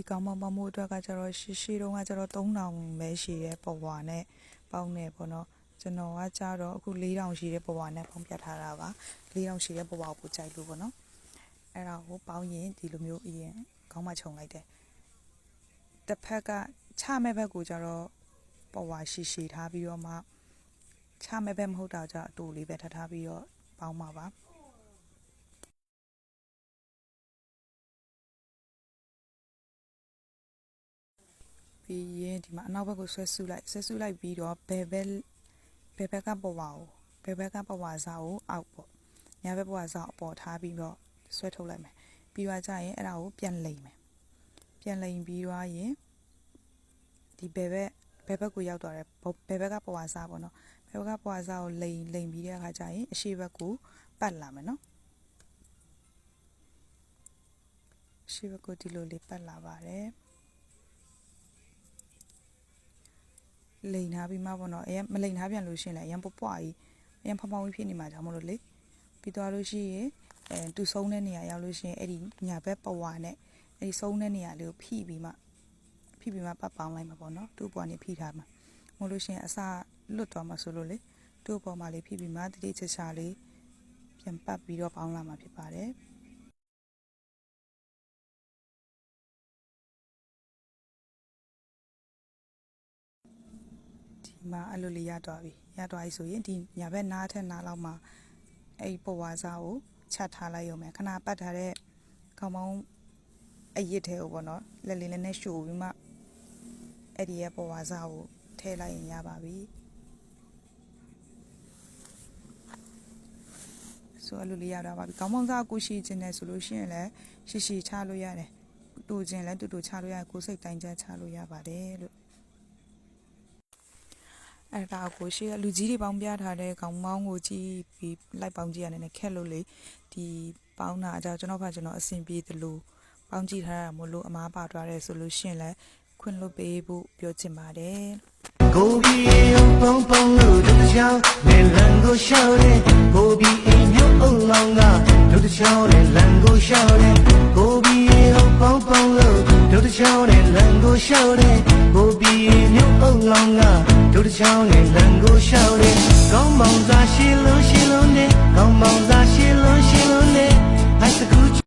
ဒီကောင်မောင်ပေါင်းမှုအတွက်ကကျတော့ရှိရှိတုန်းကကျတော့3000ပဲရှိတယ်ပဝါနဲ့ပေါင်းနေပေါ့နော်ကျွန်တော်ကကျတော့အခု4000ရှိတဲ့ပဝါနဲ့ပေါင်းပြတ်ထားတာပါ4000ရှိတဲ့ပဝါကိုပို့ကြိုက်လို့ပေါ့နော်အဲ့ဒါကိုပေါင်းရင်ဒီလိုမျိုးအရင်ခေါင်းမခြုံလိုက်တယ်တစ်ဖက်ကချမဲ့ဘက်ကိုကျတော့ပဝါရှိရှိထားပြီးတော့မှချမဲ့ဘက်မဟုတ်တာကျတော့အတူလေးပဲထပ်ထားပြီးတော့ပေါင်းပါပါ ပြီးရင်ဒီမှာအနောက်ဘက်ကိုဆွဲဆုလိုက်ဆွဲဆုလိုက်ပြီးတော့ဘယ်ဘက်ဘယ်ဘက်ကပဝါကိုဘယ်ဘက်ကပဝါစားကိုအောက်ပေါ့ညာဘက်ပဝါစားကိုအပေါ်ထားပြီးတော့ဆွဲထုတ်လိုက်မယ်ပြီးတော့ကြရင်အဲ့ဒါကိုပြန်လိမ့်မယ်ပြန်လိမ့်ပြီးတော့ရင်ဒီဘယ်ဘက်ဘယ်ဘက်ကိုရောက်သွားတယ်ဘယ်ဘက်ကပဝါစားပေါ့နော်ဘယ်ဘက်ကပဝါစားကိုလိမ့်လိမ့်ပြီးတဲ့အခါကျရင်အရှိဘက်ကိုပတ်လာမယ်နော်အရှိဘက်ကိုဒီလိုလေးပတ်လာပါတယ် လိန်ထားပြီးမှပေါ့နော်အရင်မလိန်ထားပြန်လို့ရှရင်လည်းအရင်ပွပွားကြီးအရင်ဖောင်ဖောင်ကြီးဖြစ်နေမှာကြောင့်မလို့လေပြီးသွားလို့ရှိရင်အဲသူဆုံးတဲ့နေရာရောက်လို့ရှိရင်အဲ့ဒီညာဘက်ပဝါနဲ့အဲ့ဒီဆုံးတဲ့နေရာလေးကိုဖိပြီးမှဖိပြီးမှပတ်ပေါင်းလိုက်မှာပေါ့နော်သူ့ပေါ်နေဖိထားမှာမဟုတ်လို့ရှိရင်အစာလွတ်သွားမှာဆိုလို့လေသူ့ပေါ်မှာလေးဖိပြီးမှတတိချာချာလေးပြန်ပတ်ပြီးတော့ပေါင်းလာမှာဖြစ်ပါတယ် ဒီမှာအဲ့လိုလေးရသွားပြီရသွားပြီဆိုရင်ဒီညာဘက်နားထက်နားလောက်မှာအဲ့ဒီပဝါစားကိုချက်ထားလိုက်ရုံပဲခဏပတ်ထားတဲ့ခေါင်းပေါင်းအရစ်ထဲကိုပေါ့နော်လက်လေးလည်းနဲ့ရှို့ပြီးမှအဲ့ဒီရဲ့ပဝါစားကိုထည့်လိုက်ရင်ရပါပြီဆိုအဲ့လိုလေးရတော့ပါပြီခေါင်းပေါင်းစားကိုရှိခြင်းနဲ့ဆိုလို့ရှိရင်လည်းရှိရှိချလို့ရတယ်တူခြင်းလည်းတူတူချလို့ရတယ်ကိုယ်စိတ်တိုင်းကျချလို့ရပါတယ်လို့ အဲ့ဒါကိုရှေ့ကလူကြီးတွေပေါင်းပြထားတဲ့ခေါင်းမောင်းကိုကြည့်ပြီးလိုက်ပေါင်းကြည့်ရတယ်နဲ့ခက်လို့လေဒီပေါင်းတာအကြောင်းကျွန်တော်ဖတ်ကျွန်တော်အဆင်ပြေသလိုပေါင်းကြည့်ထားတာမို့လို့အမားပါသွားတယ်ဆိုလို့ရှရင်လဲခွင့်လွတ်ပေးဖို့ပြောချင်ပါတယ်ကိုဘီအိမ်ပုံပုံလို့တို့တစ်ချောင်းနဲ့လန်ကိုရှောက်တယ်ကိုဘီအိမ်မျိုးအုံလောင်းကတို့တစ်ချောင်းနဲ့လန်ကိုရှောက်တယ်ကိုဘီအိမ်ပုံပုံလို့တို့တစ်ချောင်းနဲ့လန်ကိုရှောက်တယ်ကိုဘီအိမ်မျိုးအုံလောင်းကတို့တစ် ချောင်းနဲ့လန်ကိုရှောက်တယ်ကောင်းမောင်သာရှိလို့ရှိလို့နဲ့ကောင်းမောင်